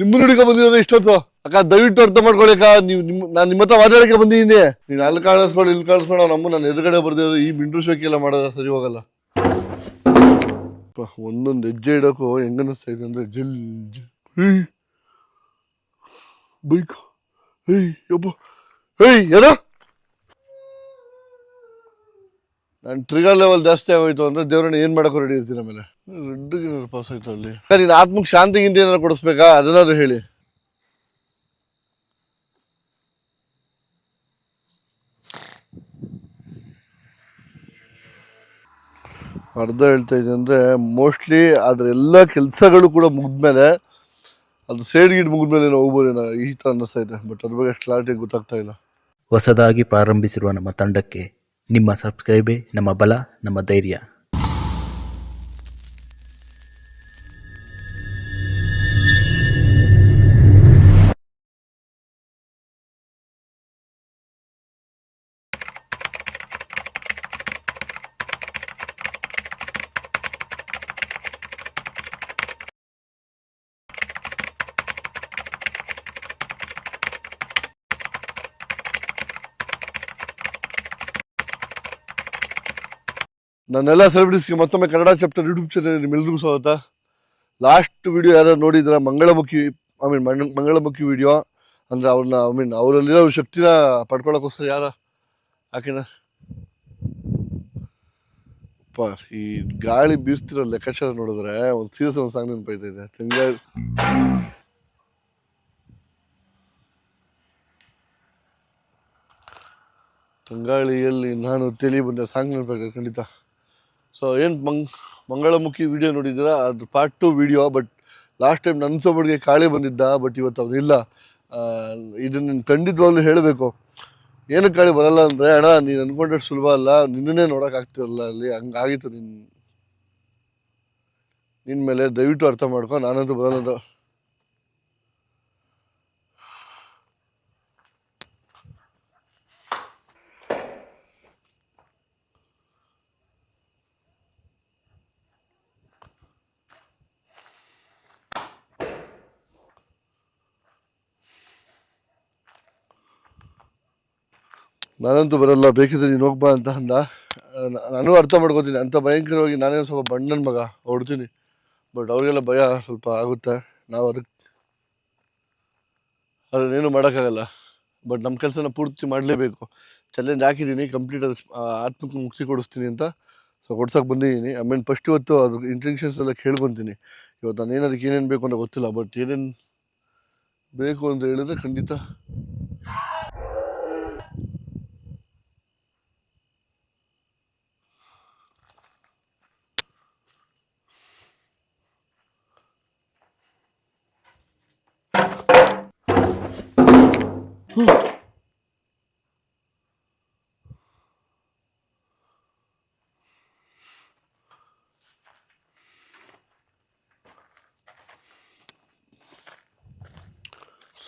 ನಿಮ್ಮನ್ನ ಹುಡುಗ ಬಂದಿದ್ದಾರೆ ಇಷ್ಟೊತ್ತು. ಅಕ್ಕ, ದಯವಿಟ್ಟು ಅರ್ಥ ಮಾಡ್ಕೊಳ್ಳಿ ಅಕ್ಕ. ನೀವು ನಿಮ್ ನಾನು ನಿಮ್ಮ ಹತ್ರ ಮಾತಾಡಕ್ಕೆ ಬಂದಿದ್ದೀನಿ. ನೀನು ಅಲ್ಲಿ ಕಾಣಿಸ್ಕೊಂಡು ಇಲ್ಲಿ ಕಾಣಿಸ್ಕೊಂಡು ನಮ್ಮ ನನ್ನ ಎದುರುಗಡೆ ಬರ್ದಿರೋದು ಈ ಮಿಂಡ್ರು ಶೋಕಿ ಎಲ್ಲ ಸರಿ ಹೋಗಲ್ಲ. ಒಂದೊಂದು ಹೆಜ್ಜೆ ಇಡೋಕ್ಕೂ ಹೆಂಗನಿಸ್ತಾ ಇದೆ ಅಂದರೆ ಜಲ್ ಬೈಕ್. ಏಯ್, ಯಪ್ಪ. ಏಯ್ ಏನೋ ನಾನು ಟ್ರಿಗರ್ ಲೆವೆಲ್ ಜಾಸ್ತಿ ಆಗೋಯ್ತು ಅಂದ್ರೆ ದೇವ್ರನ್ನ ಏನ್ ಮಾಡಕ್ ರೆಡಿ ಇರ್ತೀನಿ ಆಮೇಲೆ. ರೆಡ್ಗೆ ಪಾಸ್ ಆಯ್ತು ಅಲ್ಲಿ? ನೀನು ಶಾಂತಿ ಹಿಂದೆ ಏನಾರು ಕೊಡಿಸ್ಬೇಕಾ? ಅದನ್ನಾದ್ರು ಹೇಳಿ. ಅರ್ಧ ಹೇಳ್ತಾ ಇದ್ದೀನಿ ಅಂದ್ರೆ ಮೋಸ್ಟ್ಲಿ ಅದ್ರ ಎಲ್ಲ ಕೆಲಸಗಳು ಕೂಡ ಮುಗಿದ್ಮೇಲೆ ಅದು ಸೈಡ್ ಗಿಡ್ ಮುಗಿದ್ಮೇಲೆ ಏನೋ ಹೋಗ್ಬೋದೇನೋ ಈ ಥರ ಅನ್ನಿಸ್ತಾ ಇದೆ. ಬಟ್ ಅದ್ರ ಬಗ್ಗೆ ಕ್ಲಾರಿಟಿ ಗೊತ್ತಾಗ್ತಾ ಇಲ್ಲ. ಹೊಸದಾಗಿ ಪ್ರಾರಂಭಿಸಿರುವ ನಮ್ಮ ತಂಡಕ್ಕೆ ನಿಮ್ಮ ಸಬ್ಸ್ಕ್ರೈಬೇ ನಮ್ಮ ಬಲ ನಮ್ಮ ಧೈರ್ಯ. ನನ್ನೆಲ್ಲ ಸೆಲೆಬ್ರಿಟೀಸ್ಗೆ ಮತ್ತೊಮ್ಮೆ ಕನ್ನಡ ಚಾಪ್ಟರ್ ಯೂಟ್ಯೂಬ್ ಚಾನಲ್ ನಿಮ್ಮೆಲ್ಲರಿಗೂ ಸ್ವಾಗತ. ಲಾಸ್ಟ್ ವಿಡಿಯೋ ಯಾರು ನೋಡಿದ್ರೆ ಮಂಗಳಮುಖಿ ಐ ಮೀನ್ ಮಂಗಳಮುಖಿ ವಿಡಿಯೋ ಅಂದರೆ ಅವ್ರನ್ನ ಐ ಮೀನ್ ಅವರಲ್ಲಿರೋ ಶಕ್ತಿನ ಪಡ್ಕೊಳ್ಳೋಕ್ಕೋಸ್ಕರ ಯಾರ? ಆಕೆನ ಪ, ಈ ಗಾಳಿ ಬೀಸ್ತಿರೋ ಲೆಕ್ಕಾಚಾರ ನೋಡಿದ್ರೆ ಒಂದು ಸೀರಿಯಸ್ ಒಂದು ಸಾಂಗ್ ನೆನಪೈತಾ ಇದೆ. ತಿಂಗಳ ತಂಗಾಳಿಯಲ್ಲಿ ನಾನು ತಿಳಿ ಬಂದ ಸಾಂಗ್ ನೆನಪಾಗ ಖಂಡಿತ. ಸೊ ಏನು ಮಂಗ್, ಮಂಗಳಮುಖಿ ವಿಡಿಯೋ ನೋಡಿದ್ದೀರಾ? ಅದು part two video but last time ನನ್ನ ಸೊಬಡಿಗೆ ಕಾಳಿ ಬಂದಿದ್ದ ಬಟ್ ಇವತ್ತು ಅವನಿಲ್ಲ ಇದನ್ನು ನೀನು ಖಂಡಿತವಾಗ್ಲೂ ಹೇಳಬೇಕು. ಏನು ಕಾಳಿ ಬರಲ್ಲ ಅಂದರೆ, ಅಣ್ಣ, ನೀನು ಅನ್ಕೊಂಡಷ್ಟು ಸುಲಭ ಅಲ್ಲ, ನಿನ್ನನ್ನೇ ನೋಡೋಕ್ಕಾಗ್ತಿರಲ್ಲ ಅಲ್ಲಿ ಹಂಗಾಗಿತ್ತು ನಿನ್ನ ನಿನ್ನ ಮೇಲೆ ದಯವಿಟ್ಟು ಅರ್ಥ ಮಾಡ್ಕೊ, ನಾನಂತೂ ಬರಲ್ಲ ನಾನಂತೂ ಬರಲ್ಲ, ಬೇಕಿದ್ರೆ ನೀನು ಹೋಗ್ಬಾ ಅಂತ ಅಂದ. ನಾನು ಅರ್ಥ ಮಾಡ್ಕೋತೀನಿ. ಅಂತ ಭಯಂಕರವಾಗಿ ನಾನೇ ಸ್ವಲ್ಪ ಬಣ್ಣನ ಮಗ, ಹೊಡ್ತೀನಿ. ಬಟ್ ಅವ್ರಿಗೆಲ್ಲ ಭಯ ಸ್ವಲ್ಪ ಆಗುತ್ತೆ. ನಾವು ಅದಕ್ಕೆ ಅದನ್ನೇನು ಮಾಡೋಕ್ಕಾಗಲ್ಲ. ಬಟ್ ನಮ್ಮ ಕೆಲಸನ ಪೂರ್ತಿ ಮಾಡಲೇಬೇಕು. ಚಾಲೆಂಜ್ ಹಾಕಿದ್ದೀನಿ ಕಂಪ್ಲೀಟ್ ಅದು ಆತ್ಮಕ್ಕೆ ಮುಕ್ತಿ ಕೊಡಿಸ್ತೀನಿ ಅಂತ. ಸೊ ಕೊಡ್ಸೋಕೆ ಬಂದಿದ್ದೀನಿ ಆಮೇಲೆ ಫಸ್ಟ್ ಇವತ್ತು ಅದು ಇಂಟೆನ್ಷನ್ಸ್ ಎಲ್ಲ ಕೇಳ್ಕೊತೀನಿ. ಇವತ್ತು ನಾನು ಏನು, ಅದಕ್ಕೆ ಏನೇನು ಬೇಕು ಅಂತ ಗೊತ್ತಿಲ್ಲ. ಬಟ್ ಏನೇನು ಬೇಕು ಅಂತ ಹೇಳಿದ್ರೆ ಖಂಡಿತ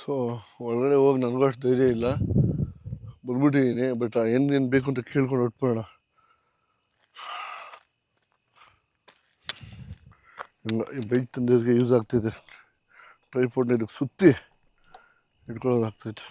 ಸೊ ಒಳಗಡೆ ಹೋಗಿ ನನಗೂ ಅಷ್ಟು ಧೈರ್ಯ ಇಲ್ಲ. ಬಂದ್ಬಿಟ್ಟಿದ್ದೀನಿ ಬಟ್ ಏನೇನು ಏನು ಬೇಕು ಅಂತ ಕೇಳ್ಕೊಂಡು ಇಲ್ಲ ಈ ಬೈಕ್ ತಂದಿದ್ದಕ್ಕೆ ಯೂಸ್ ಆಗ್ತಿದೆ. ಟ್ರೈಪೋರ್ಟ್ನ ಇದಕ್ಕೆ ಸುತ್ತಿ ಇಟ್ಕೊಳ್ಳೋದಾಗ್ತೈತೆ.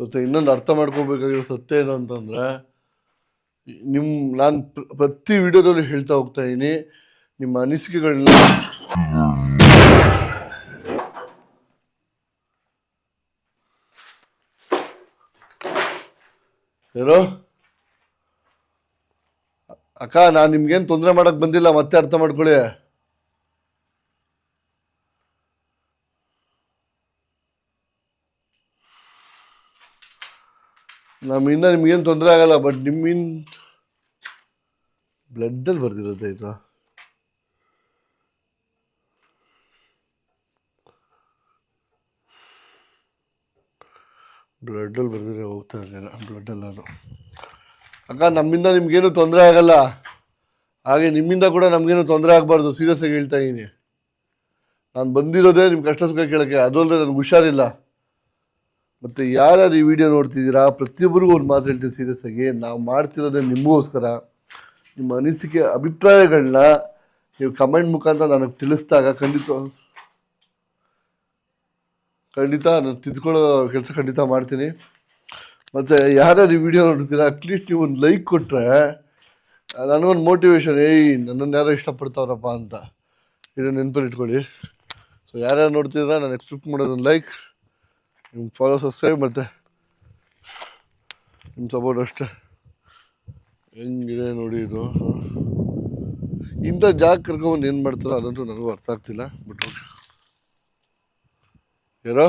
ಮತ್ತೆ ಇನ್ನೊಂದು ಅರ್ಥ ಮಾಡ್ಕೋಬೇಕಾಗಿರೋ ಸತ್ಯ ಏನು ಅಂತಂದರೆ ನಿಮ್ಮ ನಾನು ಪ್ರತಿ ವಿಡಿಯೋದಲ್ಲೂ ಹೇಳ್ತಾ ಹೋಗ್ತಾ ಇದ್ದೀನಿ ನಿಮ್ಮ ಅನಿಸಿಕೆಗಳನ್ನ ಏನೋ ಅಕ್ಕ, ನಾನು ನಿಮ್ಗೇನು ತೊಂದರೆ ಮಾಡೋಕ್ಕೆ ಬಂದಿಲ್ಲ, ಮತ್ತೆ ಅರ್ಥ ಮಾಡ್ಕೊಳ್ಳಿ. ನಮ್ಮಿಂದ ನಿಮ್ಗೇನು ತೊಂದರೆ ಆಗಲ್ಲ ಬಟ್ ನಿಮ್ಮಿನ್ ಬ್ಲಡ್ಡಲ್ಲಿ ಬರ್ದಿರುತ್ತೆ ಆಯ್ತಾ? ಬ್ಲಡ್ಡಲ್ಲಿ ಬರ್ದಿದ್ರೆ ಹೋಗ್ತಾ ಇರಲಿಲ್ಲ ಬ್ಲಡ್ಡಲ್ಲಿ ನಾನು. ಅಕ್ಕ, ನಮ್ಮಿಂದ ನಿಮ್ಗೇನು ತೊಂದರೆ ಆಗಲ್ಲ. ಹಾಗೆ ನಿಮ್ಮಿಂದ ಕೂಡ ನಮಗೇನು ತೊಂದರೆ ಆಗಬಾರ್ದು, ಸೀರಿಯಸ್ ಆಗಿ ಹೇಳ್ತಾ ಇದ್ದೀನಿ ನಾನು ಬಂದಿರೋದೇ ನಿಮ್ಮ ಕಷ್ಟ ಸುಖ ಕೇಳೋಕ್ಕೆ ಅದಲ್ಲದೆ ನನಗೆ ಹುಷಾರಿಲ್ಲ. ಮತ್ತು ಯಾರ್ಯಾರು ಈ ವಿಡಿಯೋ ನೋಡ್ತಿದ್ದೀರಾ, ಪ್ರತಿಯೊಬ್ಬರಿಗೂ ಒಂದು ಮಾತು ಹೇಳ್ತೀನಿ ಸೀರಿಯಸ್ ಆಗಿ. ನಾವು ಮಾಡ್ತಿರೋದೇ ನಿಮಗೋಸ್ಕರ. ನಿಮ್ಮ ಅನಿಸಿಕೆ ಅಭಿಪ್ರಾಯಗಳನ್ನ ನೀವು ಕಮೆಂಟ್ ಮುಖಾಂತರ ನನಗೆ ತಿಳಿಸಿದಾಗ ಖಂಡಿತ ಖಂಡಿತ ನಾನು ತಿದ್ಕೊಳ್ಳೋ ಕೆಲಸ ಖಂಡಿತ ಮಾಡ್ತೀನಿ. ಮತ್ತು ಯಾರ್ಯಾರು ಈ ವಿಡಿಯೋ ನೋಡ್ತೀರಾ ಅಟ್ಲೀಸ್ಟ್ ನೀವು ಒಂದು ಲೈಕ್ ಕೊಟ್ಟರೆ ನನಗೊಂದು ಮೋಟಿವೇಶನ್ ಏಯ್, ನನ್ನನ್ನು ಯಾರೋ ಇಷ್ಟಪಡ್ತಾವ್ರಪ್ಪ ಅಂತ. ಇದನ್ನು ನೆನಪಲ್ಲಿ ಇಟ್ಕೊಳ್ಳಿ. ಸೊ ಯಾರ್ಯಾರು ನೋಡ್ತಿದ್ರೆ ನಾನು ಎಕ್ಸ್ಪೆಕ್ಟ್ ಮಾಡೋದೊಂದು ಲೈಕ್ ನಿಮ್ಮ ಫಾಲೋ ಸಬ್ಸ್ಕ್ರೈಬ್ ಮತ್ತು ನಿಮ್ಮ ಸಪೋರ್ಟ್ ಅಷ್ಟೇ. ಹೆಂಗಿದೆ ನೋಡಿ ಇದು. ಇಂಥ ಜಾಗ ಕರ್ಕೊಂಬಂದು ಏನು ಮಾಡ್ತಾರೋ ಅದಂತೂ ನನಗೂ ಅರ್ಥ ಆಗ್ತಿಲ್ಲ ಬಟ್ ಓಕೆ ಯಾರೋ?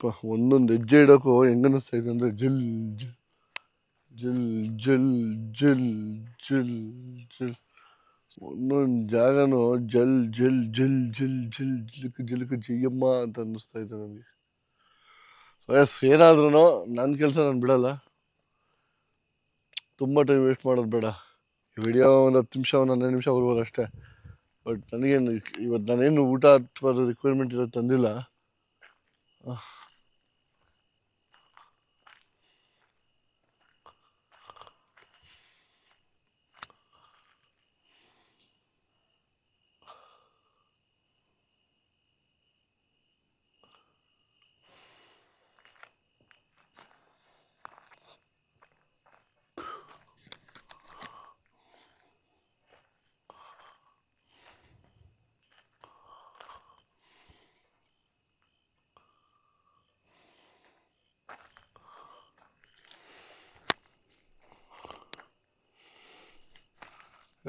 ಪ ಒಂದೊಂದು ಹೆಜ್ಜೆ ಇಡೋಕ್ಕೂ ಹೆಂಗನಿಸ್ತಾ ಅನ್ನಿಸ್ತಾ ಇದೆ ಅಂದರೆ ಜಿಲ್ ಜಿಲ್ ಜಿಲ್ ಜಿಲ್ ಜಿಲ್, ಜಲ್ ಒಂದೊಂದು ಜಾಗನೂ ಜಲ್ ಜಲ್ ಜಲ್ ಜಲ್ ಜಲ್, ಜಿಲ್ಕ್ ಜಿಲ್ಕ್, ಜಿಯಮ್ಮ ಅಂತ ಅನ್ನಿಸ್ತಾ ಇದೆ ನನಗೆ. ಎಸ್ ಏನಾದ್ರೂ ನನ್ನ ಕೆಲಸ ನಾನು ಬಿಡಲ್ಲ. ತುಂಬ ಟೈಮ್ ವೇಸ್ಟ್ ಮಾಡೋದು ಬೇಡ. ವಿಡಿಯೋ ಒಂದು ಹತ್ತು ನಿಮಿಷ, ಒಂದು ಹನ್ನೆರಡು ನಿಮಿಷ ಬರ್ಬೋದು ಅಷ್ಟೇ. ಬಟ್ ನನಗೇನು ಇವತ್ತು ನಾನೇನು ಊಟ ಅಥವಾ ರಿಕ್ವೈರ್ಮೆಂಟ್ ಇರೋದು ತಂದಿಲ್ಲ.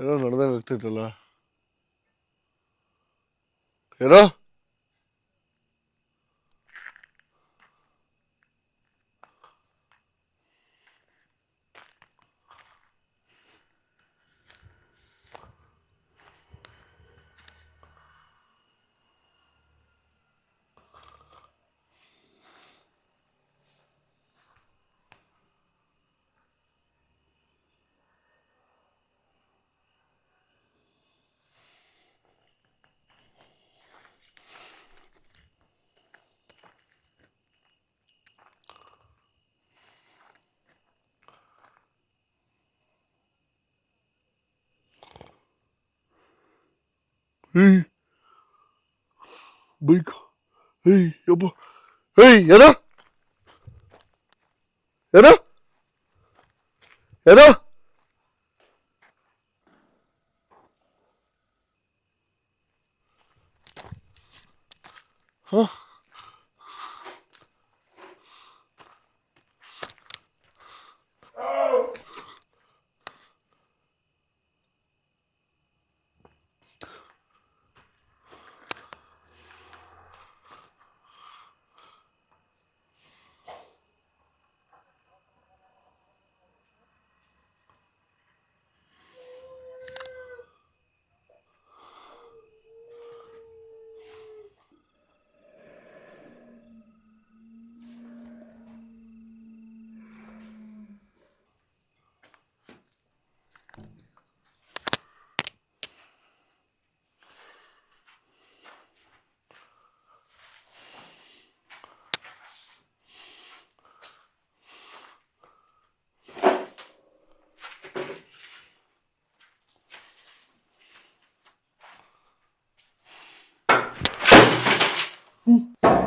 ಏನೋ ನಡೆದಂಗೆ ಆಗ್ತೈತಲ್ಲ ಏನೋ ಏಯ್ ಬೈಕ್ ಏಯ್ ಯಪ್ಪ ಏಯ್ ಏನೋ ಏನೋ ಏನೋ ಹಾಂ ನೀನೆಲ್ಲ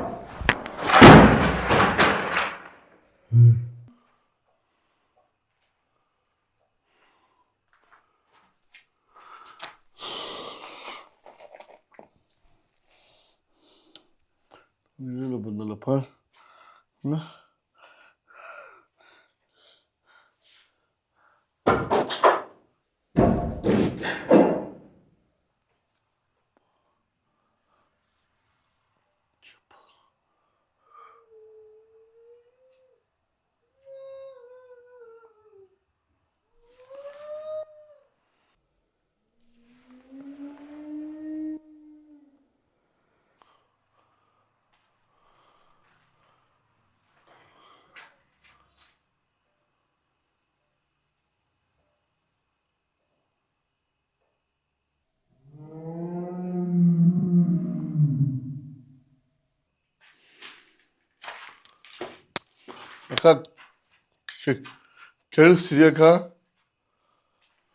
ಕೇಳಿಸ್ತಿದ್ಯಕ್ಕ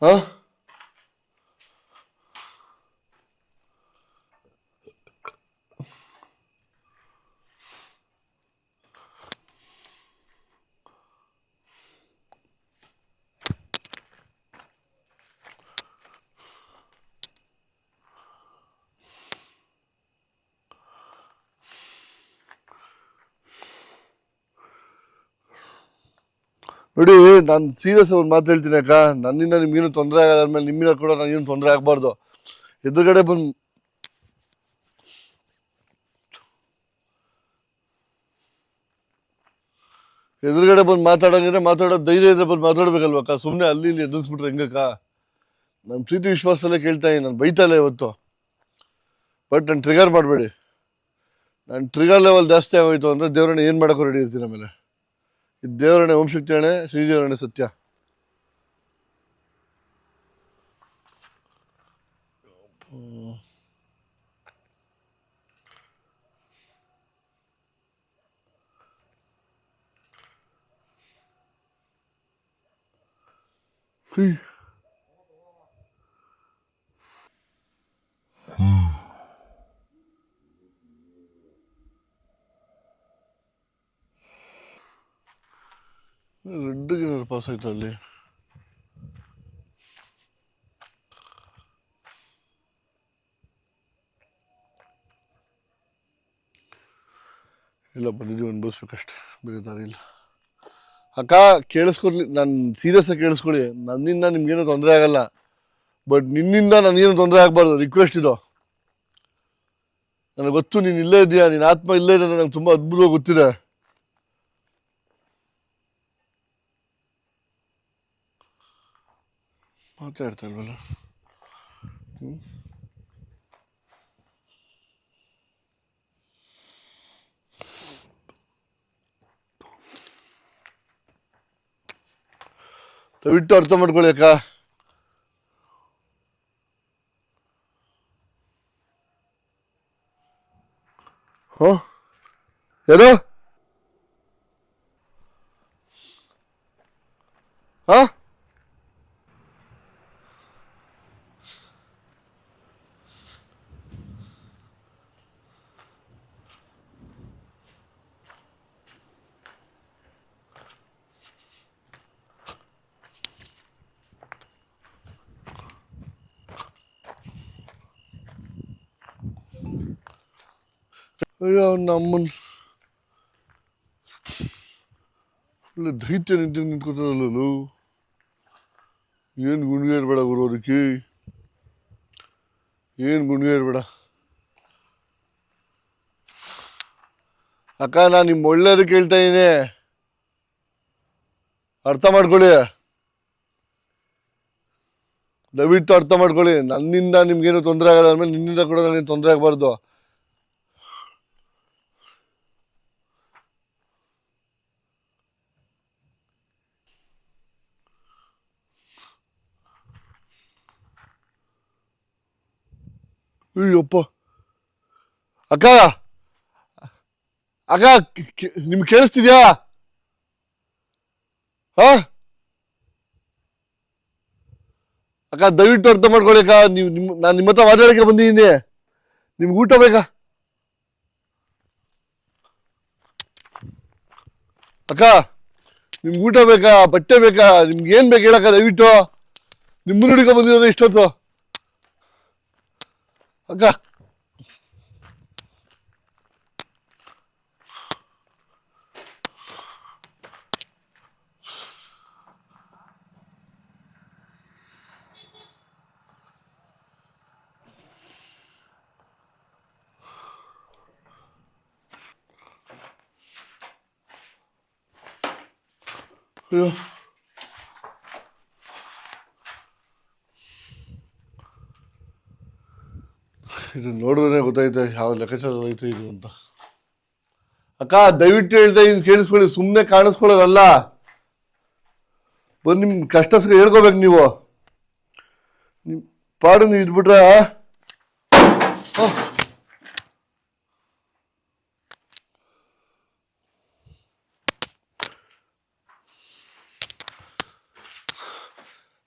ಹಾ? ನೋಡಿ ನಾನು ಸೀರಿಯಸ್ ಒಂದು ಮಾತು ಹೇಳ್ತೀನಿ ಅಕ್ಕ. ನನ್ನಿಂದ ನಿಮ್ಗೇನು ತೊಂದರೆ ಆಗೋದ್ಮೇಲೆ ನಿಮ್ಮಿಂದ ಕೂಡ ನನಗೇನು ತೊಂದರೆ ಆಗಬಾರ್ದು. ಎದುರುಗಡೆ ಬಂದು ಎದುರುಗಡೆ ಬಂದು ಮಾತಾಡೋಂಗಿದ್ರೆ ಮಾತಾಡೋ ಧೈರ್ಯ ಇದ್ರೆ ಬಂದು ಮಾತಾಡ್ಬೇಕಲ್ವಕ್ಕ ಸುಮ್ಮನೆ ಅಲ್ಲಿ ಇಲ್ಲಿ ಎದುರಿಸ್ಬಿಟ್ರೆ ಹೆಂಗಕ್ಕ? ನಾನು ಪ್ರೀತಿ ವಿಶ್ವಾಸದಲ್ಲೇ ಕೇಳ್ತಾ ಇದ್ದೀನಿ, ನಾನು ಬೈತಾಲೆ ಇವತ್ತು. ಬಟ್ ನಾನು ಟ್ರಿಗರ್ ಮಾಡಬೇಡಿ. ನಾನು ಟ್ರಿಗರ್ ಲೆವೆಲ್ ಜಾಸ್ತಿ ಆಗೋಯ್ತು ಅಂದರೆ ದೇವರನ್ನ ಏನು ಮಾಡೋಕ್ಕೂ ರೆಡಿ ಇರ್ತೀನಿ ಆಮೇಲೆ. ಇದು ದೇವರಣೆ ಓಂ ಶಕ್ತಿ ಅಣೆ ಶ್ರೀ ದೇವರಣೆ ಸತ್ಯ ಹ್ಮ್. ಆಯ್ತು ಅಲ್ಲಿ ಇಲ್ಲ, ಬಂದಿದ್ದೀವಿ, ಅನ್ಭವಿಸ್ಬೇಕಷ್ಟೆ. ಬೇರೆ ದಾರಿ ಇಲ್ಲ. ಅಕ್ಕ, ಕೇಳಿಸ್ಕೊಡ್ಲಿ, ನಾನು ಸೀರಿಯಸ್ ಆಗಿ ಕೇಳಿಸ್ಕೊಳ್ಳಿ ನನ್ನಿಂದ ನಿಮ್ಗೇನು ತೊಂದರೆ ಆಗಲ್ಲ. ಬಟ್ ನಿನ್ನಿಂದ ನನಗೇನು ತೊಂದರೆ ಆಗಬಾರ್ದು. ರಿಕ್ವೆಸ್ಟ್ ಇದು. ನನಗೆ ಗೊತ್ತು, ನೀನು ಇಲ್ಲೇ ಇದೆಯಾ? ನಿನ್ನ ಆತ್ಮ ಇಲ್ಲೇ ಇದೆ ನನಗೆ ತುಂಬ ಅದ್ಭುತವಾಗಿ ಗೊತ್ತಿದೆ. ಮಾತಾಡ್ತಾ ಇಲ್ವಲ್ಲ ಹ್ಮ್? ದಯವಿಟ್ಟು ಅರ್ಥ ಮಾಡ್ಕೊಳ್ಳಿ ಅಕ್ಕ ಹ ಯಾರು ಹಾ ಅಯ್ಯೋ ನಮ್ಮನ್ನು ಒಳ್ಳೆ ಧೈತ್ಯ ನಿಂತು ನಿಂತ್ಕೊತಾರಲ್ಲೂ ಏನು ಗುಂಡಿಗೆ ಇರಬೇಡ ಗುರು ಏನು ಗುಂಡಿಗೆ ಇರಬೇಡ? ಅಕ್ಕ, ನಾನು ನಿಮ್ಮ ಒಳ್ಳೇದು ಕೇಳ್ತಾ ಇದ್ದೀನಿ ಅರ್ಥ ಮಾಡ್ಕೊಳ್ಳಿ. ದಯವಿಟ್ಟು ಅರ್ಥ ಮಾಡ್ಕೊಳ್ಳಿ. ನನ್ನಿಂದ ನಿಮ್ಗೇನು ತೊಂದರೆ ಆಗಲ್ಲ ಆಮೇಲೆ ನಿನ್ನಿಂದ ಕೂಡ ನನಗೆ ತೊಂದರೆ ಆಗಬಾರ್ದು. ಅಯ್ಯಪ್ಪ. ಅಕ್ಕ? ಅಕ್ಕ ನಿಮ್ಗೆ ಕೇಳಿಸ್ತಿದ್ಯಾ? ಹಾ? ಅಕ್ಕ, ದಯವಿಟ್ಟು ಅರ್ಥ ಮಾಡ್ಕೊಳ್ಳಿ ಅಕ್ಕ. ನೀವು ನಿಮ್ಮ ನಾನು ನಿಮ್ಮ ಹತ್ರ ಮಾತಾಡಕ್ಕೆ ಬಂದಿದ್ದೀನಿ ನಿಮ್ಗೆ ಊಟ ಬೇಕಾ? ಅಕ್ಕ, ನಿಮ್ಗೆ ಊಟ ಬೇಕಾ? ಬಟ್ಟೆ ಬೇಕಾ? ನಿಮ್ಗೆ ಏನು ಬೇಕು ಹೇಳಕ್ಕ ದಯವಿಟ್ಟು? ನಿಮ್ಮ ಹುಡುಗ ಬಂದಿರೋದು ಇಷ್ಟೊತ್ತು. ಅಕ್ಕ ಅಯ್ಯೋ ಇದು ನೋಡಿದ್ರೆ ಗೊತ್ತಾಯ್ತು ಯಾವ ಲೆಕ್ಕಾಚಾರ ಐತೆ ಇದು ಅಂತ. ಅಕ್ಕ, ದಯವಿಟ್ಟು ಹೇಳ್ತಾ ಇದ್ದೀನಿ ಕೇಳಿಸ್ಕೊಳ್ಳಿ ಸುಮ್ಮನೆ ಕಾಣಿಸ್ಕೊಳ್ಳೋದಲ್ಲ. ಬಂದು ನಿಮ್ಮ ಕಷ್ಟ ಹೇಳ್ಕೋಬೇಕು ನೀವು. ನಿಮ್ಮ ಪಾಡು ನೀವು ಇದ್ಬಿಟ್ರೆ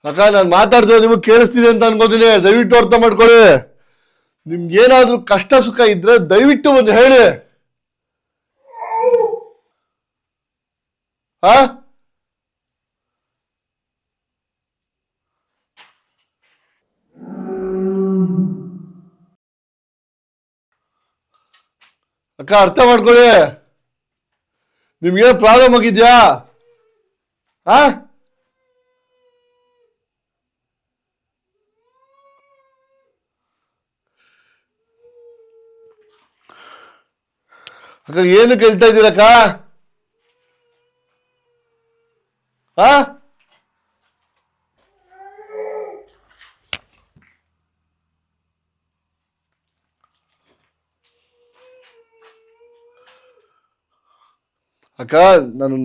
ಅಕ್ಕ, ನಾನು ಮಾತಾಡ್ತೇವೆ ನಿಮಗೆ ಕೇಳಿಸ್ತಿದೆ ಅಂತ ಅನ್ಕೋತೀನಿ. ದಯವಿಟ್ಟು ಅರ್ಥ ಮಾಡ್ಕೊಳ್ಳಿ. ನಿಮ್ಗೆ ಏನಾದ್ರೂ ಕಷ್ಟ ಸುಖ ಇದ್ರೆ ದಯವಿಟ್ಟು ಒಂದು ಹೇಳಿ. ಹಾ ಅಕ್ಕ, ಅರ್ಥ ಮಾಡ್ಕೊಳ್ಳಿ. ನಿಮ್ಗೇನು ಪ್ರಾಬ್ಲಮ್ ಆಗಿದ್ಯಾ? ಹಾ ಅಕ್ಕ ಏನು ಕೇಳ್ತಾ ಇದ್ದೀರಕ್ಕ ಹಾ ಅಕ್ಕ, ನಾನು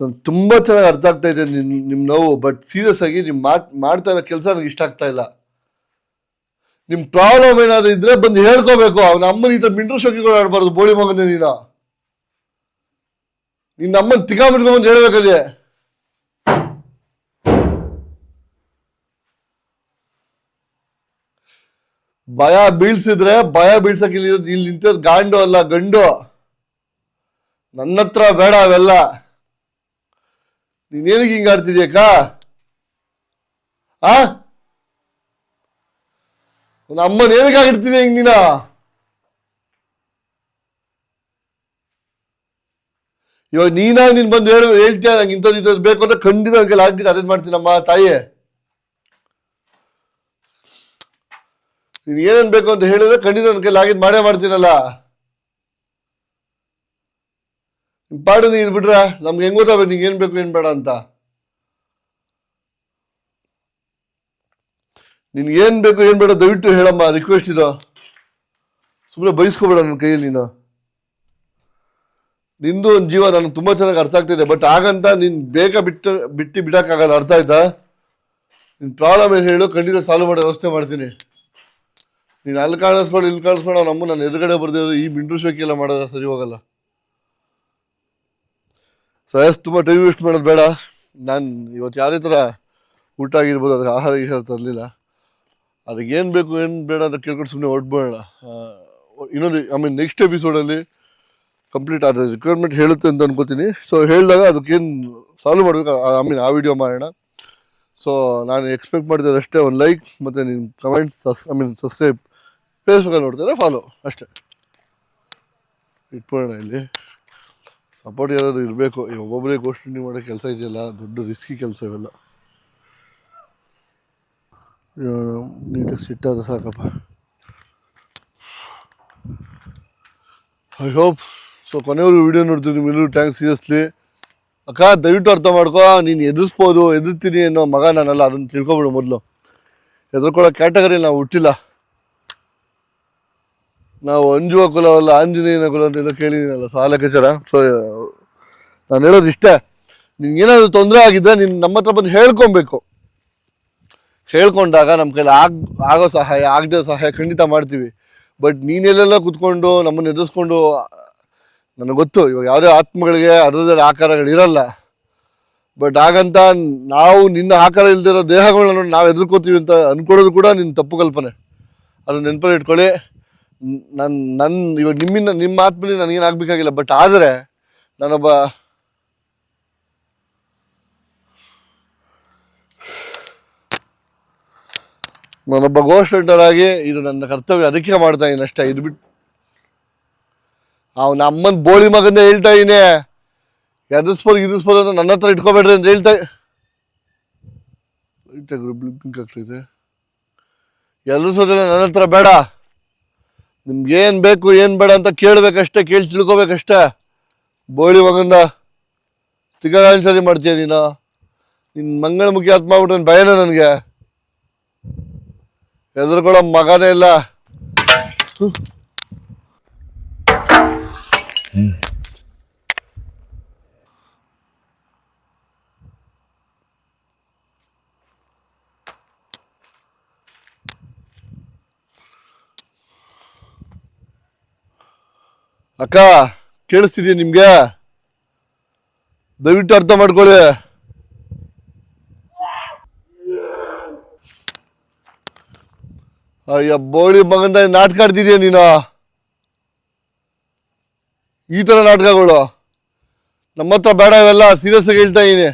ನಾನು ತುಂಬಾ ಚೆನ್ನಾಗಿ ಅರ್ಥ ಆಗ್ತಾ ಇದೆ ನಿಮ್ಮ ನಿಮ್ ನೋವು ಬಟ್ ಸೀರಿಯಸ್ ಆಗಿ ನಿಮ್ಮ ಮಾತು ಮಾಡ್ತಾ ಇರೋ ಕೆಲಸ ನನಗೆ ಇಷ್ಟ ಆಗ್ತಾ ಇಲ್ಲ. ನಿಮ್ ಪ್ರಾಬ್ಲಮ್ ಏನಾದ್ರು ಇದ್ರೆ ಬಂದು ಹೇಳ್ಕೋಬೇಕು. ಅವನ ಅಮ್ಮನ ಈ ತರ ಮಿಂಟ್ರ ಶೋಕಿಗಳು ಆಡ್ಬಾರ್ದು, ಬೋಳಿ ಮಗನೇ ನೀನ. ನಿನ್ನ ಅಮ್ಮನ ತಿಗಾ ಬಿಟ್ಕೊಂಡ್ಬಂದು ಹೇಳ್ಬೇಕದೇ. ಭಯ ಬೀಳ್ಸಿದ್ರೆ ಭಯ ಬೀಳ್ಸಕ್ ಇಲ್ಲಿ ಇಲ್ಲಿ ನಿಂತಿರೋದು ಗಾಂಡು ಅಲ್ಲ, ಗಂಡು. ನನ್ನ ಹತ್ರ ಬೇಡ ಅವೆಲ್ಲ. ನೀನೇನಿಗೆ ಹಿಂಗ ಆಡ್ತಿದ್ಯಕ್ಕ ಆ? ನನ್ನ ಅಮ್ಮನ ಏನಕ್ಕೆ ಆಗಿರ್ತಿದ್ಯ ಹಿಂಗ್ ನೀನ? ಇವಾಗ ನೀನಾಗಿ ನೀನ್ ಬಂದು ಹೇಳ, ಹೇಳ್ತೀಯ? ನಂಗೆ ಇಂಥದ್ದು ಇಂಥದ್ದು ಬೇಕು ಅಂದ್ರೆ ಖಂಡಿತ ನನಗೆ ಆಗ್ತೀನಿ ಅರೇಂಜ್ ಮಾಡ್ತೀನಮ್ಮ ತಾಯಿಯೇ. ನೀನ್ ಏನೇನ್ ಬೇಕು ಅಂತ ಹೇಳಿದ್ರೆ ಖಂಡಿತ ನನ್ನ ಕೈಲಿ ಮಾಡೇ ಮಾಡ್ತೀನಲ್ಲ. ಪಾಡು ನೀನ್ ಬಿಟ್ರ ನಮ್ಗೆ ಹೆಂಗ್ ಗೊತ್ತಾಗ ನಿಂಗೆ ಏನ್ ಬೇಕು, ಏನ್ ಬೇಡ ಅಂತ? ನಿನ್ ಏನು ಬೇಕು, ಏನು ಬೇಡ, ದಯವಿಟ್ಟು ಹೇಳಮ್ಮ ರಿಕ್ವೆಸ್ಟ್ ಇದು. ಸುಮ್ಮನೆ ಬಯಸ್ಕೋಬೇಡ ನನ್ನ ಕೈಯಲ್ಲಿ ನೀನು. ನಿಂದು ಒಂದು ಜೀವ ನನಗೆ ತುಂಬಾ ಚೆನ್ನಾಗಿ ಅರ್ಥ ಆಗ್ತಿದೆ ಬಟ್ ಹಾಗಂತ ನೀನು ಬೇಗ ಬಿಟ್ಟು ಬಿಟ್ಟು ಬಿಡೋಕ್ಕಾಗಲ್ಲ, ಅರ್ಥ ಆಯ್ತಾ? ನಿನ್ ಪ್ರಾಬ್ಲಮ್ ಏನು ಹೇಳು, ಖಂಡಿತ ಸಾಲ್ವ್ ಮಾಡೋ ವ್ಯವಸ್ಥೆ ಮಾಡ್ತೀನಿ. ನೀನು ಅಲ್ಲಿ ಕಾಣಿಸ್ಕೊಂಡು ಇಲ್ಲಿ ಕಾಣಿಸ್ಕೊಂಡು ನಮ್ಮ ನನ್ನ ಎದುರುಗಡೆ ಬರ್ದಿರೋದು ಈ ಮಿಂಡ್ರು ಶೋಕಿ ಎಲ್ಲ ಮಾಡೋದು? ಸರಿ ಹೋಗಲ್ಲ. ಸಯಸ್, ತುಂಬ ಟೈಮ್ ವೇಸ್ಟ್ ಮಾಡೋದು ಬೇಡ. ನಾನು ಇವತ್ತು ಯಾರೇ ಥರ ಊಟ ಆಗಿರ್ಬೋದು ಅದಕ್ಕೆ ಆಹಾರ ಗೀಹಾರ ತರಲಿಲ್ಲ. ಅದಕ್ಕೆ ಏನು ಬೇಕು, ಏನು ಬೇಡ ಅಂತ ಕೇಳ್ಕೊಂಡು ಸುಮ್ಮನೆ ಹೊಡ್ಬೇಡ ಇನ್ನೊಂದು ಮೀನ್ ನೆಕ್ಸ್ಟ್ ಎಪಿಸೋಡಲ್ಲಿ ಕಂಪ್ಲೀಟ್ ಆದ ರಿಕ್ವೈರ್ಮೆಂಟ್ ಹೇಳುತ್ತೆ ಅಂತ ಅನ್ಕೋತೀನಿ. ಸೊ ಹೇಳಿದಾಗ ಅದಕ್ಕೇನು ಸಾಲ್ವ್ ಮಾಡಬೇಕು ಐ ಮೀನ್ ಆ ವಿಡಿಯೋ ಮಾಡೋಣ. ಸೊ ನಾನು ಎಕ್ಸ್ಪೆಕ್ಟ್ ಮಾಡಿದ್ರೆ ಅಷ್ಟೇ, ಒಂದು ಲೈಕ್ ಮತ್ತು ನಿಮ್ಮ ಕಮೆಂಟ್ಸ್ ಐ ಮೀನ್ ಸಬ್ಸ್ಕ್ರೈಬ್ ಫೇಸ್ಬುಕ್ಕಲ್ಲಿ ನೋಡ್ತಾರೆ ಫಾಲೋ ಅಷ್ಟೇ. ಇಟ್ಕೊಳ್ಳೋಣ ಇಲ್ಲಿ. ಸಪೋರ್ಟ್ ಯಾರಾದರೂ ಇರಬೇಕು, ಈ ಒಬ್ಬೊಬ್ಬರೇ ಗೋಷ್ಠಿ ಮಾಡೋ ಕೆಲಸ ಇದೆಯಲ್ಲ, ದೊಡ್ಡ ರಿಸ್ಕಿ ಕೆಲಸ ಇವೆಲ್ಲ. ನೀಟಾಗಿ ಸಿಟ್ಟಾದ ಸಾಕಪ್ಪ. ಐ ಹೋಪ್ ಸೊ ಕೊನೆಯವರು ವಿಡಿಯೋ ನೋಡ್ತೀವಿ ನಿಮ್ಮೆಲ್ಲರೂ ಟ್ಯಾಂಕ್ಸ್ ಸೀರಿಯಸ್ಲಿ ಅಕ್ಕ, ದಯವಿಟ್ಟು ಅರ್ಥ ಮಾಡ್ಕೋ, ನೀನು ಎದುರಿಸ್ಬೋದು, ಎದುರ್ತೀನಿ ಅನ್ನೋ ಮಗ ನಾನಲ್ಲ, ಅದನ್ನು ತಿಳ್ಕೊಬಿಡು ಮೊದಲು. ಎದುರ್ಕೊಳ್ಳೋ ಕ್ಯಾಟಗರಿ ನಾವು ಹುಟ್ಟಿಲ್ಲ. ನಾವು ಅಂಜುವ ಕುಲವಲ್ಲ, ಆಂಜನೇಯನ ಕುಲ ಅಂತ ಏನೋ ಕೇಳಿದ್ದೀನಲ್ಲ ಸಾಲಕಚರ ಸೊ ನಾನು ಹೇಳೋದು ಇಷ್ಟೇ. ನಿನ್ಗೇನಾದರೂ ತೊಂದರೆ ಆಗಿದ್ದರೆ ನೀನು ನಮ್ಮ ಹತ್ರ ಬಂದು ಹೇಳ್ಕೊಬೇಕು. ಹೇಳ್ಕೊಂಡಾಗ ನಮ್ಮ ಕೈಲಿ ಆಗ್, ಆಗೋ ಸಹಾಯ, ಆಗದೆ ಸಹಾಯ ಖಂಡಿತ ಮಾಡ್ತೀವಿ. ಬಟ್ ನೀನೆಲ್ಲೆಲ್ಲ ಕುತ್ಕೊಂಡು ನಮ್ಮನ್ನು ಎದುರಿಸ್ಕೊಂಡು, ನನಗೆ ಗೊತ್ತು, ಇವಾಗ ಯಾವುದೇ ಆತ್ಮಗಳಿಗೆ ಅದರದ್ದೇ ಆಕಾರಗಳಿರಲ್ಲ. ಬಟ್ ಹಾಗಂತ ನಾವು ನಿನ್ನ ಆಕಾರ ಇಲ್ದಿರೋ ದೇಹಗಳನ್ನ ನಾವು ಎದುರ್ಕೋತೀವಿ ಅಂತ ಅಂದ್ಕೊಳ್ಳೋದು ಕೂಡ ನಿನ್ನ ತಪ್ಪು ಕಲ್ಪನೆ. ಅದನ್ನ ನೆನಪಲ್ಲಿ ಇಟ್ಕೊಳ್ಳಿ. ನನ್ನ ನನ್ನ ಇವಾಗ ನಿಮ್ಮಿಂದ, ನಿಮ್ಮ ಆತ್ಮಲಿ ನನಗೇನು ಆಗಬೇಕಾಗಿಲ್ಲ. ಬಟ್ ಆದರೆ, ನಾನೊಬ್ಬ ನಾನೊಬ್ಬ ಘೋಷಣರಾಗಿ ಇದು ನನ್ನ ಕರ್ತವ್ಯ ಅದಕ್ಕೆ ಮಾಡ್ತಾ ಇದ್ದೀನಿ ಅಷ್ಟೇ, ಇದು ಬಿಟ್ಟು. ಅವ್ನ ಅಮ್ಮನ ಬೋಳಿ ಮಗನ್ನ ಹೇಳ್ತಾ ಇದೀನಿ ಎದುರಿಸ್ಬೋದು ಇದಿಸ್ಬೋದು ಅಂತ ನನ್ನ ಹತ್ರ ಇಟ್ಕೋಬೇಡ್ರಿ ಅಂತ ಹೇಳ್ತಾ ಆಗ್ತೈತೆ ಎದುರಿಸೋದಿಲ್ಲ ನನ್ನ ಹತ್ರ ಬೇಡ. ನಿಮ್ಗೆ ಏನು ಬೇಕು, ಏನು ಬೇಡ ಅಂತ ಕೇಳಬೇಕಷ್ಟೇ, ಕೇಳಿ ತಿಳ್ಕೊಬೇಕಷ್ಟೇ. ಬೋಳಿ ಮಗನ್ನ ತಿಂಗಳ ಮಾಡ್ತೀಯ ನೀನು? ನಿನ್ನ ಮಂಗಳಮುಖಿ ಆತ್ಮ ಆಗ್ಬಿಟ್ಟು ಭಯನ ನನಗೆ. ಎದುರುಕೊಳ್ಳೋ ಮಗನೇ ಇಲ್ಲ. ಅಕ್ಕ ಕೇಳಿಸ್ತಿದ್ಯಾ ನಿಮ್ಗೆ? ದಯವಿಟ್ಟು ಅರ್ಥ ಮಾಡ್ಕೊಳ್ಳಿ. ಅಯ್ಯ, ಬೋಳಿ ಮಗಂದ ನಾಟಕ ಆಡ್ತಿದ್ಯಾ ನೀನು? ಈ ಥರ ನಾಟಕಗಳು? ನಮ್ಮ ಹತ್ರ ಬೇಡ ಇವೆಲ್ಲ ಸೀರಿಯಸ್ ಆಗಿ ಹೇಳ್ತಾ ಇದೀನಿ.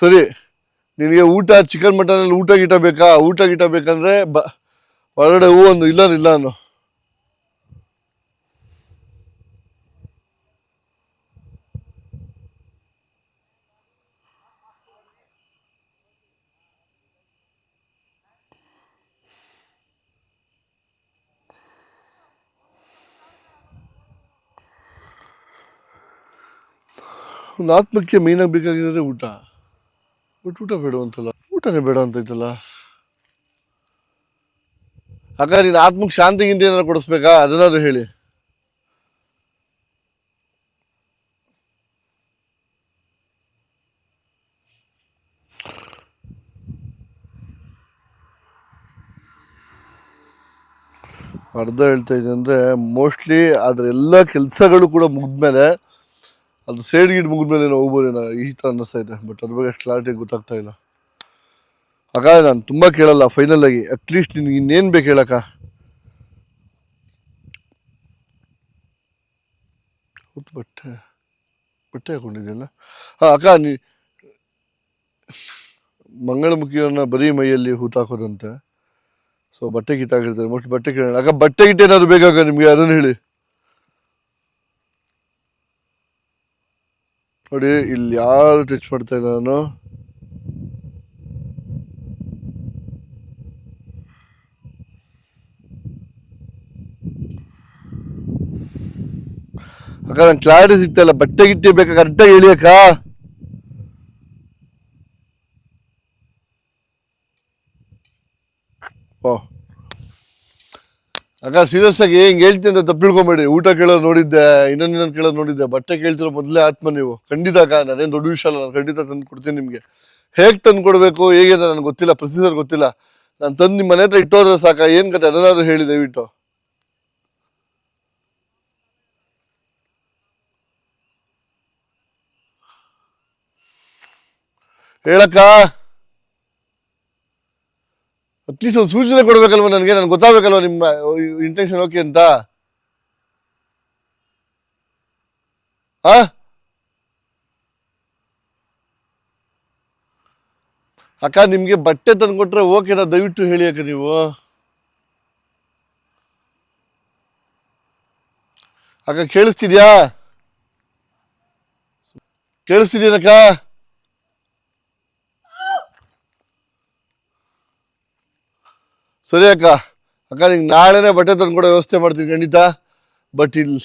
ಸರಿ, ನಿನಗೆ ಊಟ ಚಿಕನ್ ಮಟನಲ್ಲಿ ಊಟ, ಗೀಟ ಬೇಕಾ? ಊಟ, ಗೀಟ ಬೇಕಂದ್ರೆ ಬ ಹೊರಗಡೆ ಹೂ ಒಂದು ಇಲ್ಲ ಇಲ್ಲ ಅನ್ನು ಒಂದು ಆತ್ಮಕ್ಕೆ ಮೇಯ್ನಾಗಿ ಬೇಕಾಗಿರೋದೇ ಊಟ. ಬಟ್ ಊಟ ಬೇಡ ಅಂತಲ್ಲ. ಊಟನೇ ಬೇಡ ಅಂತ ಐತಲ್ಲ. ಹಾಗಾದ್ರೆ ನೀನು ಆತ್ಮಕ್ಕೆ ಶಾಂತಿಗಿಂತ ಏನಾದ್ರು ಕೊಡಿಸ್ಬೇಕಾ? ಅದನ್ನಾದ್ರು ಹೇಳಿ. ಅರ್ಧ ಹೇಳ್ತಾ ಇದ್ದೆ ಅಂದರೆ ಮೋಸ್ಟ್ಲಿ ಅದ್ರ ಎಲ್ಲ ಕೆಲಸಗಳು ಕೂಡ ಮುಗಿದ್ಮೇಲೆ ಅದು ಸೈಡ್ ಗೀಡ್ ಮುಗಿದ್ಮೇಲೆ ಏನೋ ಹೋಗ್ಬೋದೇನೋ ಈ ಥರ ಅನ್ನಿಸ್ತಾ ಇದೆ. ಬಟ್ ಅದ್ರ ಬಗ್ಗೆ ಅಷ್ಟು ಕ್ಲಾರಿಟಿ ಗೊತ್ತಾಗ್ತಾ ಇಲ್ಲ. ಹಾಗಾದ್ರೆ ನಾನು ತುಂಬ ಕೇಳಲ್ಲ ಫೈನಲ್ ಆಗಿ. ಅಟ್ಲೀಸ್ಟ್ ನಿನ್ಗೆ ಇನ್ನೇನು ಬೇಕು ಹೇಳಕ್ಕ? ಬಟ್ಟೆ. ಬಟ್ಟೆ ಹಾಕೊಂಡಿದ್ಯಲ್ಲ ಹಾಂ, ಅಕ್ಕ, ನೀ ಮಂಗಳಮುಖಿಯನ್ನು ಬರೀ ಮೈಯಲ್ಲಿ ಹೂತಾಕೋದಂತೆ ಸೊ ಬಟ್ಟೆ ಕಿತ್ತಾಗಿರ್ತಾರೆ ಮೋಸ್ಟ್ ಬಟ್ಟೆ ಕೇಳೋಣ ಅಕ್ಕ, ಬಟ್ಟೆ ಗಿಟ್ಟೆ ಏನಾದ್ರು ಬೇಕಾಗ ನಿಮಗೆ? ಅದನ್ನು ಹೇಳಿ. ನೋಡಿ, ಇಲ್ಲಿ ಯಾರು ಟಚ್ ಮಾಡ್ತಾ ಇಲ್ಲ ನಾನು? ಅಕ್ಕ ನಂಗೆ ಕ್ಲಾರಿಟಿ ಸಿಗ್ತಾ ಇಲ್ಲ. ಬಟ್ಟೆ ಗಿಟ್ಟೆ ಬೇಕಾ? ಕರೆಕ್ಟಾಗಿ ಇಳಿಯಕ್ಕ ಅಕ್ಕ. ಅಕ್ಕ ಸೀರಿಯಸ್ ಆಗಿ ಹೆಂಗ್ ಹೇಳ್ತೀನಿ ಅಂತ ತಪ್ಪಿಳ್ಕೊಂಬೇಡಿ ಊಟ ಕೇಳೋದು ನೋಡಿದ್ದೆ, ಇನ್ನೊಂದು ಇನ್ನೊಂದು ಕೇಳೋದು ನೋಡಿದ್ದೆ. ಬಟ್ಟೆ ಕೇಳ್ತಿರೋ ಮೊದಲೇ ಆತ್ಮ ನೀವು. ಖಂಡಿತ ಅಕ್ಕ, ನಾನೇನು ದೊಡ್ಡ ವಿಷಯ ಅಲ್ಲ, ನಾನು ಖಂಡಿತ ತಂದು ಕೊಡ್ತೀನಿ ನಿಮಗೆ. ಹೇಗೆ ತಂದು ಕೊಡಬೇಕು, ಹೇಗೆ ಅಂತ ನನಗೆ ಗೊತ್ತಿಲ್ಲ ಪ್ರೊಸೀಜರ್ ಗೊತ್ತಿಲ್ಲ. ನಾನು ತಂದು ನಿಮ್ಮ ಮನೆ ಹತ್ರ ಇಟ್ಟೋದ್ರೆ ಸಾಕ, ಏನು ಕತೆ ಅದನ್ನಾದ್ರೂ ಹೇಳಿ ದಯವಿಟ್ಟು. ಹೇಳಕ್ಕ. ಅಟ್ಲೀಸ್ಟ್ ಒಂದು ಸೂಚನೆ ಕೊಡ್ಬೇಕಲ್ವ ನನಗೆ? ನನ್ಗೆ ಗೊತ್ತಾಗಬೇಕಲ್ವ ನಿಮ್ಮ ಇಂಟೆನ್ಷನ್ ಓಕೆ ಅಂತ? ಆ? ಅಕ್ಕ, ನಿಮ್ಗೆ ಬಟ್ಟೆ ತಂದ್ಕೊಟ್ರೆ ಓಕೆನಾ ದಯವಿಟ್ಟು ಹೇಳಿ ಅಕ್ಕ ನೀವು. ಅಕ್ಕ, ಕೇಳಿಸ್ತಿದ್ಯಾ? ಕೇಳಿಸ್ತಿದ್ಯನಕ್ಕ? ಸರಿ ಅಕ್ಕ. ಅಕ್ಕ, ನಿಂಗೆ ನಾಳೆನೇ ಬಟ್ಟೆ ತಂದ್ಕೊಡೋ ವ್ಯವಸ್ಥೆ ಮಾಡ್ತೀನಿ, ಖಂಡಿತ. ಬಟ್ ಇಲ್ಲಿ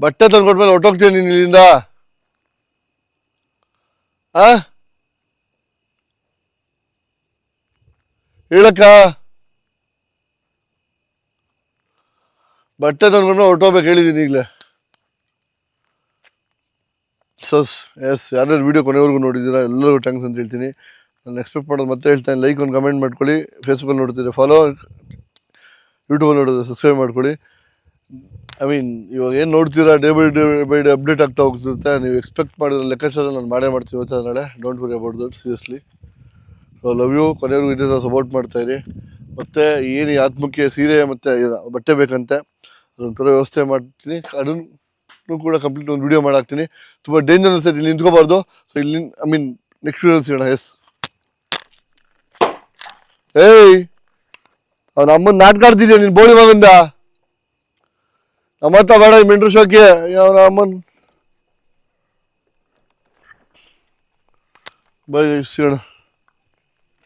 ಬಟ್ಟೆ ತಂದ್ಕೊಟ್ಮೇಲೆ ಹೊಟ್ಟೋಗ್ತೀನಿ ನೀನು ಇಲ್ಲಿಂದ? ಆ? ಹೇಳಕ್ಕ. ಬಟ್ಟೆ ತಂದ್ಕೊಂಡ್ಮೇಲೆ ಹೊಟ್ಟೋಗ್ಬೇಕು ಹೇಳಿದ್ದೀನಿ ಈಗಲೇ. ಸಸ್ ಎಸ್ ಯಾರ್ಯಾರು ವೀಡಿಯೋ ಕೊನೆವರೆಗೂ ನೋಡಿದ್ದೀರಾ, ಎಲ್ಲರಿಗೂ ಟ್ಯಾಂಕ್ಸ್ ಅಂತ ಹೇಳ್ತೀನಿ. ನಾನು ಎಕ್ಸ್ಪೆಕ್ಟ್ ಮಾಡೋದು ಮತ್ತೆ ಹೇಳ್ತೇನೆ. ಲೈಕ್ ಒಂದು ಕಮೆಂಟ್ ಮಾಡ್ಕೊಳ್ಳಿ. ಫೇಸ್ಬುಕ್ಕಲ್ಲಿ ನೋಡ್ತಿದ್ರೆ ಫಾಲೋ ಯೂಟ್ಯೂಬಲ್ಲಿ ನೋಡಿದ್ರೆ ಸಬ್ಸ್ಕ್ರೈಬ್ ಮಾಡ್ಕೊಳ್ಳಿ. ಐ ಮೀನ್ ಇವಾಗ ಏನು ನೋಡ್ತೀರಾ? Day by day by day update ಆಗ್ತಾ ಹೋಗ್ತಿರುತ್ತೆ. ನೀವು ಎಕ್ಸ್ಪೆಕ್ಟ್ ಮಾಡಿರೋ ಲೆಕ್ಕಾಚಾರ ನಾನು ಮಾಡೇ ಮಾಡ್ತೀನಿ ಇವತ್ತು ನಾಳೆ. Don't worry about that seriously so love you ಕೊನೆಯವರೆಗೂ ಇದೇ ಥರ ಸಪೋರ್ಟ್ ಮಾಡ್ತಾಯಿರಿ ಮತ್ತು ಏನು ಆತ್ಮಕ್ಕೆ ಸೀರೆ ಮತ್ತು ಬಟ್ಟೆ ಬೇಕಂತೆ ಅದೊಂಥರ ವ್ಯವಸ್ಥೆ ಮಾಡ್ತೀನಿ. ಅದನ್ನು ಕೂಡ ಕಂಪ್ಲೀಟ್ ಒಂದು ವಿಡಿಯೋ ಮಾಡಾಕ್ತೀನಿ. ತುಂಬ ಡೇಂಜರ್ ಅನ್ಸುತ್ತೆ ಇಲ್ಲಿ ನಿಂತ್ಕೋಬಾರ್ದು. ಸೊ ಇಲ್ಲಿ ಐ ಮೀನ್ ನೆಕ್ಸ್ಟ್ ವೀಡಿಯೋ ಸಿಗೋಣ. ಎಸ್ ಏಯ್, ಅವನ ಅಮ್ಮನ ನಾಟಕ ಆಡ್ತಿದ್ಯಾ ನೀನು ಬೋಳಿ ಮಗಂದ? ನಮ್ಮ ಹತ್ರ ಬೇಡ ಮೆಂಟ್ರು ಶೋಕಿ, ಅವನ ಅಮ್ಮನ್. ಬೈ, ಸಿಗೋಣ.